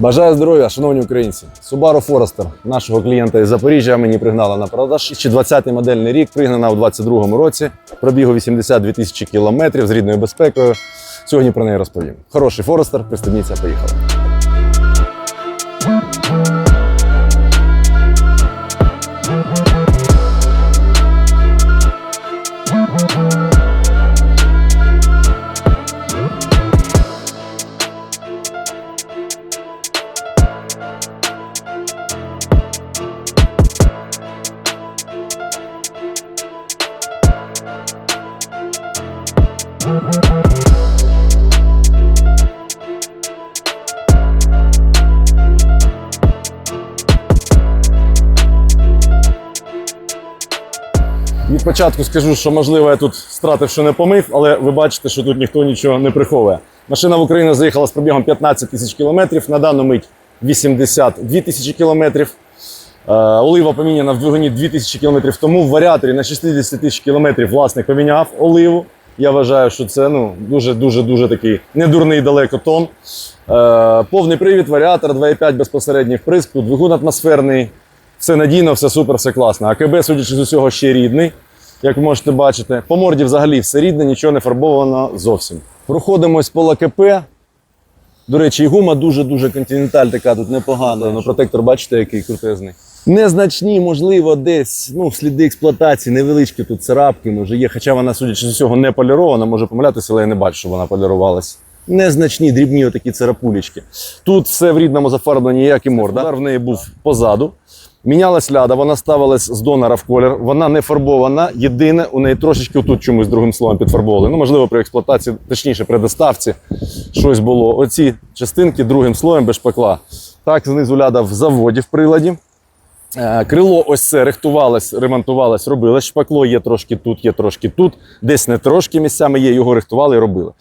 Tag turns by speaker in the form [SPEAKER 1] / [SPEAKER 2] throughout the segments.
[SPEAKER 1] Бажаю здоров'я, шановні українці. Subaru Forester нашого клієнта із Запоріжжя мені пригнала на продаж. 2020 модельний рік, пригнана у 2022 році. Пробігу 82 тисячі кілометрів з рідною безпекою. Сьогодні про неї розповім. Хороший Forester, пристебніться, поїхали. Від початку скажу, що можливо я тут стратив, що не помив, але ви бачите, що тут ніхто нічого не приховує. Машина в Україну заїхала з пробігом 15 тисяч кілометрів, на дану мить 82 тисячі кілометрів. Е, Олива поміняна в двигуні 2000 кілометрів тому. В варіаторі на 60 тисяч кілометрів власник поміняв оливу. Я вважаю, що це ну, дуже дуже такий недурний далеко тон. Е, повний привід, варіатор, 2,5 безпосередній вприск, тут двигун атмосферний. Все надійно, все супер, все класно. АКБ, судячи з усього, ще рідний, як ви можете бачити. По морді взагалі все рідне, нічого не фарбовано зовсім. Проходимось по ЛКП. До речі, і гума дуже-дуже континенталь така тут непогана. Ну, протектор, бачите, який крутезний. Незначні, можливо, десь ну, сліди експлуатації, невеличкі тут царапки, може є. Хоча вона, судячи з усього, не полірована, може помилятися, але я не бачу, що вона полірувалась. Незначні, дрібні отакі царапулечки. Тут все в рідному зафарбленні, як і морда. Удар в неї був позаду. Мінялась ляда, вона ставилась з донора в колір. Вона не фарбована. Єдине, у неї трошечки тут чомусь другим словом підфарбовували. Ну, можливо, при експлуатації, точніше, при доставці щось було. Оці частинки другим слоєм без шпакла. Так, знизу ляда в заводі в приладі. Е, Крило ось це рихтувалось, ремонтувалось, робилось. Шпакло є трошки тут, є трошки тут. Десь не трошки місцями є, його рихтували і робили.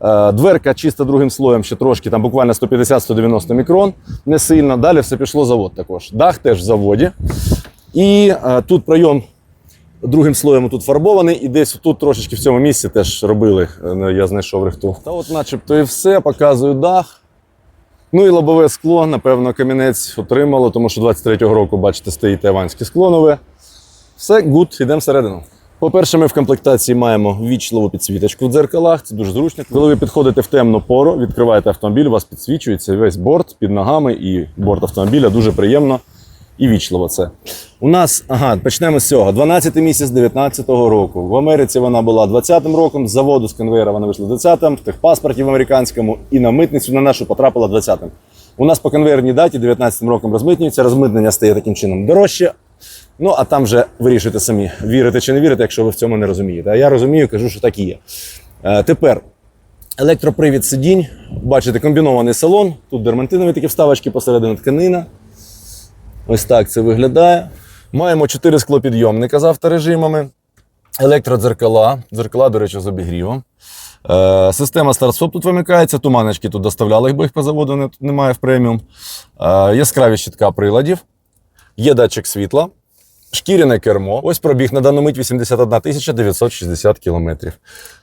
[SPEAKER 1] Е, Дверка чисто другим слоєм ще трошки, там буквально 150-190 мікрон, не сильно. Далі все пішло завод також. Дах теж в заводі. І е, тут пройом другим слоєм тут фарбований, і десь тут трошечки в цьому місці теж робили. Я знайшов рихту. Та от, начебто, і все, показую дах. Ну і лобове скло, напевно, камінець отримало, тому що 23-го року, бачите, стоїть тайванське скло нове. Все, гуд, йдемо всередину. По-перше, ми в комплектації маємо вічливу підсвіточку в дзеркалах. Це дуже зручно. Коли ви підходите в темну пору, відкриваєте автомобіль, у вас підсвічується весь борт під ногами і борт автомобіля. Дуже приємно і вічливо це. У нас, ага, почнемо з цього. 12 місяць 19-го року. В Америці вона була 20-м роком, з заводу з конвейера вона вийшла 20-м, в техпаспорті в американському і на митницю на нашу потрапила 20-м. У нас по конвейерній даті 19-м роком розмитнюється, розмитнення стає таким чином дорожче. Ну, а там вже вирішуйте самі, вірите чи не вірите, якщо ви в цьому не розумієте. А я розумію, кажу, що так і є. Е, тепер електропривід сидінь. Бачите, комбінований салон. Тут дермантинові такі вставочки, посередині тканина. Ось так це виглядає. Маємо 4 склопідйомника з авторежимами, електродзеркала. Дзеркала, до речі, з обігрівом. Е, система старт-стоп тут вимикається, туманочки тут доставляли, їх бо їх по заводу не- немає в преміум. Е, яскраві щитка приладів. Є датчик світла, шкіряне кермо. Ось пробіг на дану мить 81 960 кілометрів.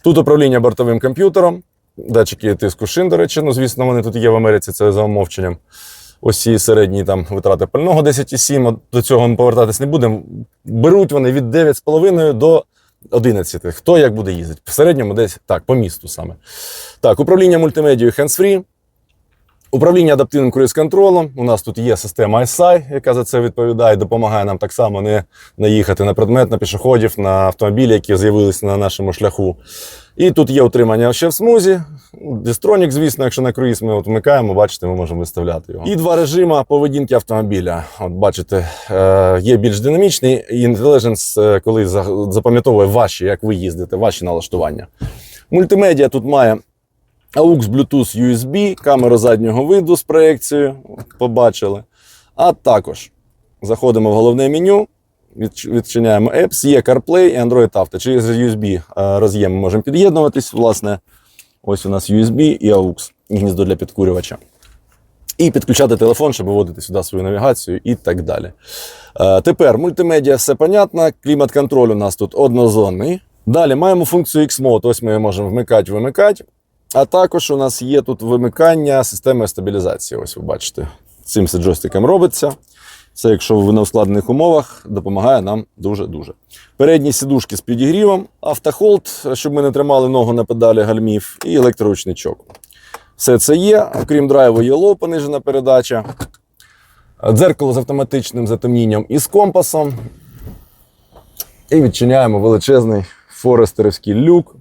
[SPEAKER 1] Тут управління бортовим комп'ютером, датчики тиску шин, до речі, ну звісно, вони тут є в Америці, це за умовченням. Ось ці середні там витрати пального 10,7, от до цього ми повертатись не будемо. Беруть вони від 9,5 до 11. Хто як буде їздити? В середньому десь так, по місту саме. Так, управління мультимедією hands-free. Управління адаптивним круїз-контролем. У нас тут є система SI, яка за це відповідає, допомагає нам так само не наїхати на предмет, на пішоходів, на автомобілі, які з'явилися на нашому шляху. І тут є утримання ще в смузі. Дистронік, звісно, якщо на круїз ми вмикаємо, бачите, ми можемо виставляти його. І два режими поведінки автомобіля. От бачите, е, є більш динамічний і Intelligence, е, коли запам'ятовує ваші, як ви їздите, ваші налаштування. Мультимедіа тут має AUX, Bluetooth, USB, камеру заднього виду з проекцією, побачили. А також заходимо в головне меню, відчиняємо Apps, є CarPlay і Android Auto. Через USB е, роз'єм ми можемо під'єднуватись. Власне, ось у нас USB і AUX, гніздо для підкурювача. І підключати телефон, щоб виводити сюди свою навігацію і так далі. Е, тепер мультимедіа все понятно. Клімат-контроль у нас тут однозонний. Далі маємо функцію X-Mode. Ось ми її можемо вмикати, вимикати. А також у нас є тут вимикання системи стабілізації. Ось ви бачите. Цим джойстиком робиться. Це, якщо ви на ускладнених умовах, допомагає нам дуже-дуже. Передні сідушки з підігрівом, автохолд, щоб ми не тримали ногу на педалі гальмів, і електроручничок. Все це є. Окрім драйву, є лоу понижена передача. Дзеркало з автоматичним затемнінням і з компасом. І відчиняємо величезний форестерівський люк.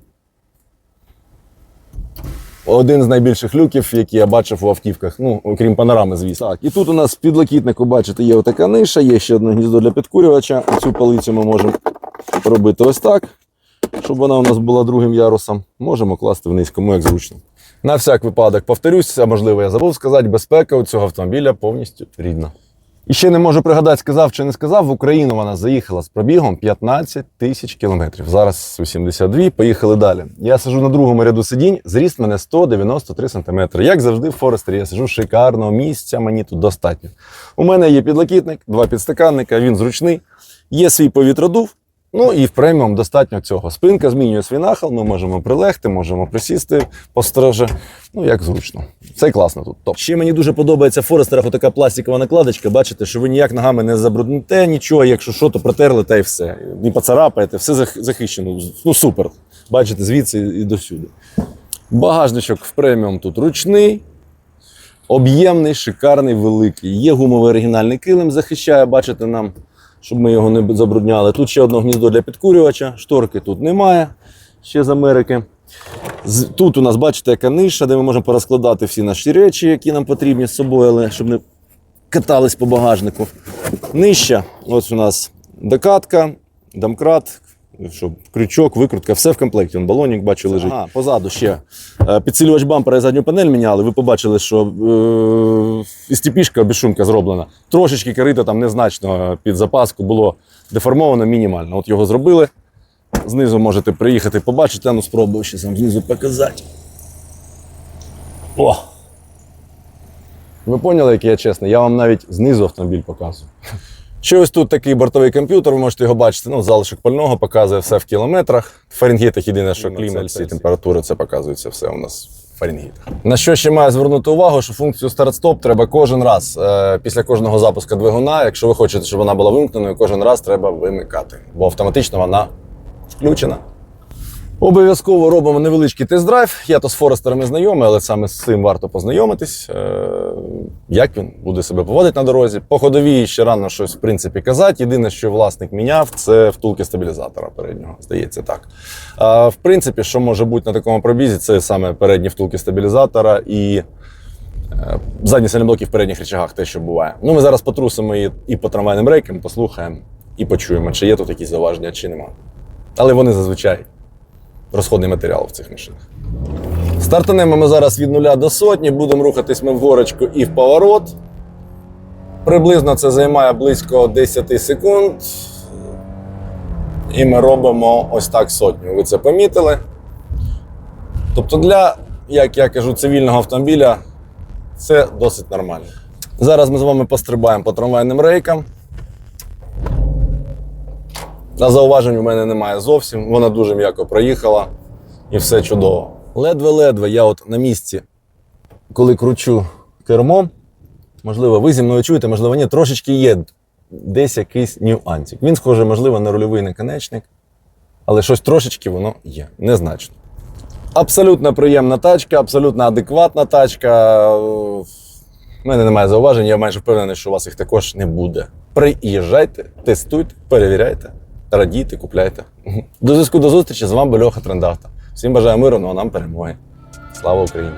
[SPEAKER 1] Один з найбільших люків, які я бачив у автівках, ну, окрім панорами, звісно. Так, і тут у нас підлокітнику, бачите, є отака ниша, є ще одне гніздо для підкурювача. Цю палицю ми можемо робити ось так, щоб вона у нас була другим ярусом. Можемо класти вниз, кому як зручно. На всяк випадок, повторюсь, а можливо, я забув сказати, безпека у цього автомобіля повністю рідна. І ще не можу пригадати, сказав чи не сказав. В Україну вона заїхала з пробігом 15 тисяч кілометрів. Зараз 82, поїхали далі. Я сижу на другому ряду сидінь, зріст мене 193 сантиметри. Як завжди, в Форестері я сижу шикарного місця, мені тут достатньо. У мене є підлокітник, два підстаканника, він зручний, є свій повітродув. Ну і в преміум достатньо цього. Спинка змінює свій нахил, ми можемо прилегти, можемо присісти построже. Ну, як зручно. Це класно тут. Топ. Ще мені дуже подобається в Форестерах така пластикова накладочка. Бачите, що ви ніяк ногами не забрудните нічого, якщо що, то протерли та й все. Не поцарапаєте, все захищено. Ну супер. Бачите, звідси і досюди. Багажничок в преміум тут ручний. Об'ємний, шикарний, великий. Є гумовий оригінальний килим, захищає, бачите, нам, щоб ми його не забрудняли. Тут ще одне гніздо для підкурювача, шторки тут немає, ще з Америки. Тут у нас, бачите, яка ниша, де ми можемо порозкладати всі наші речі, які нам потрібні з собою, але щоб не катались по багажнику. Нижче, ось у нас докатка, домкрат, що, крючок, викрутка, все в комплекті. Вон балонник бачу лежить. Ага, позаду ще е, підсилювач бампера і задню панель міняли. Ви побачили, що е, стіпішка безшумка зроблена. Трошечки корита там незначно під запаску було деформовано мінімально. От його зробили. Знизу можете приїхати побачити, а ну спробую ще сам знизу показати. О! Ви поняли, який я чесний? Я вам навіть знизу автомобіль показую. Ще ось тут такий бортовий комп'ютер, ви можете його бачити. Ну, залишок пального показує все в кілометрах. В Фарінгітах єдине, що клімат, всі температури, це показується все у нас На що ще маю звернути увагу, що функцію старт-стоп треба кожен раз е, після кожного запуску двигуна, якщо ви хочете, щоб вона була вимкненою, кожен раз треба вимикати, бо автоматично вона включена. Обов'язково робимо невеличкий тест-драйв. Я то з Форестерами знайомий, але саме з цим варто познайомитись. Е, Як він буде себе поводити на дорозі. По ходовій ще рано щось в принципі казати. Єдине, що власник міняв, це втулки стабілізатора переднього. Здається, так. В принципі, що може бути на такому пробізі, це саме передні втулки стабілізатора і е, задні сальноблоки в передніх речагах, те, що буває. Ну, ми зараз потрусимо і, і по трамвайним рейкам, послухаємо і почуємо, чи є тут якісь зауваження, чи нема. Але вони зазвичай розходний матеріал в цих машинах. Стартанемо ми зараз від нуля до сотні, будемо рухатись ми в горочку і в поворот. Приблизно це займає близько 10 секунд. І ми робимо ось так сотню. Ви це помітили. Тобто, для, як я кажу, цивільного автомобіля це досить нормально. Зараз ми з вами пострибаємо по трамвайним рейкам. На зауважень у мене немає зовсім. Вона дуже м'яко проїхала і все чудово. Ледве-ледве я от на місці, коли кручу кермом, можливо, ви зі мною чуєте, можливо, ні, трошечки є десь якийсь нюансик. Він схожий, можливо, на рульовий наконечник, але щось трошечки воно є, незначно. Абсолютно приємна тачка, абсолютно адекватна тачка. У мене немає зауважень, я майже впевнений, що у вас їх також не буде. Приїжджайте, тестуйте, перевіряйте, радійте, купляйте. До зв'язку до зустрічі. З вами Льоха Трендавто. Всім бажаю миру, ну а нам перемоги. Слава Україні!